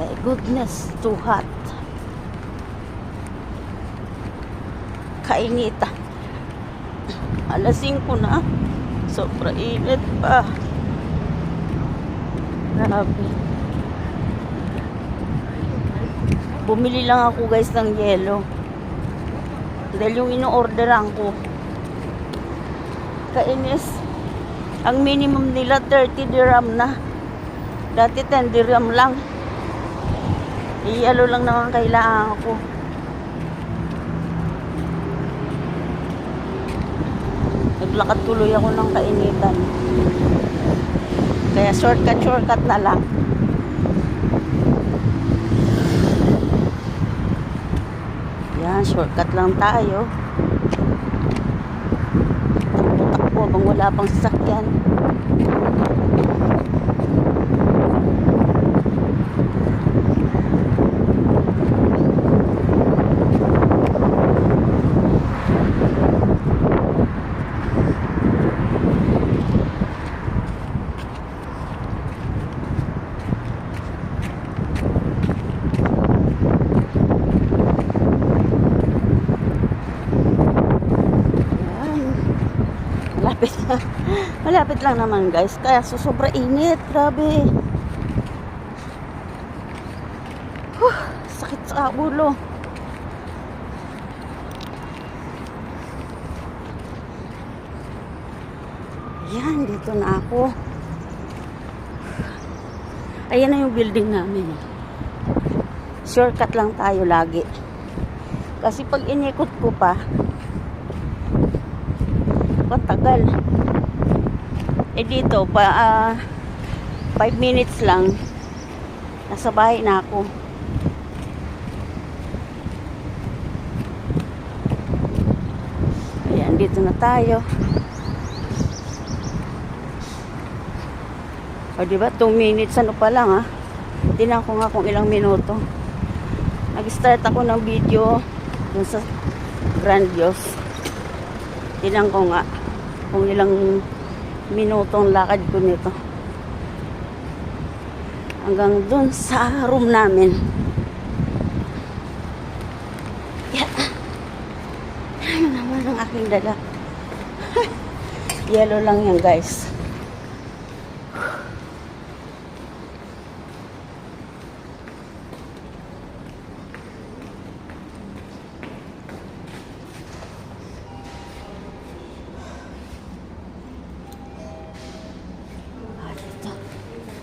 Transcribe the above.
My goodness, too hot. Kainita. Alas 5 na. Sobra init pa. Grabe. Bumili lang ako guys ng yelo. Dahil yung ino-orderan ko. Kainis. Ang minimum nila 30 dirham na. Dati 10 dirham lang. Iyalo lang naman kailangan ko. Naglakad tuloy ako ng kainitan. Kaya shortcut, shortcut na lang. Yan, shortcut lang tayo. Takbo-takbo bang wala pang sasakyan. Yan. Malapit. Malapit lang naman guys. Kaya so, sobra init. Grabe. Huh, sakit sa ulo. Yan, dito na ako. Ayan na yung building namin. Shortcut lang tayo lagi. Kasi pag inikot ko pa, matagal. Eh dito, pa 5 minutes lang, nasa bahay na ako. Ayan, dito na tayo. O, di ba? 2 minutes, ano pa lang, ha? Tinan ko nga kung ilang minuto. Nag-start ako ng video dun sa Grandios. Tinan ko nga kung ilang minuto ang lakad ko nito. Hanggang dun sa room namin. Yan. Ano naman ang aking dala? Yellow lang yan, guys.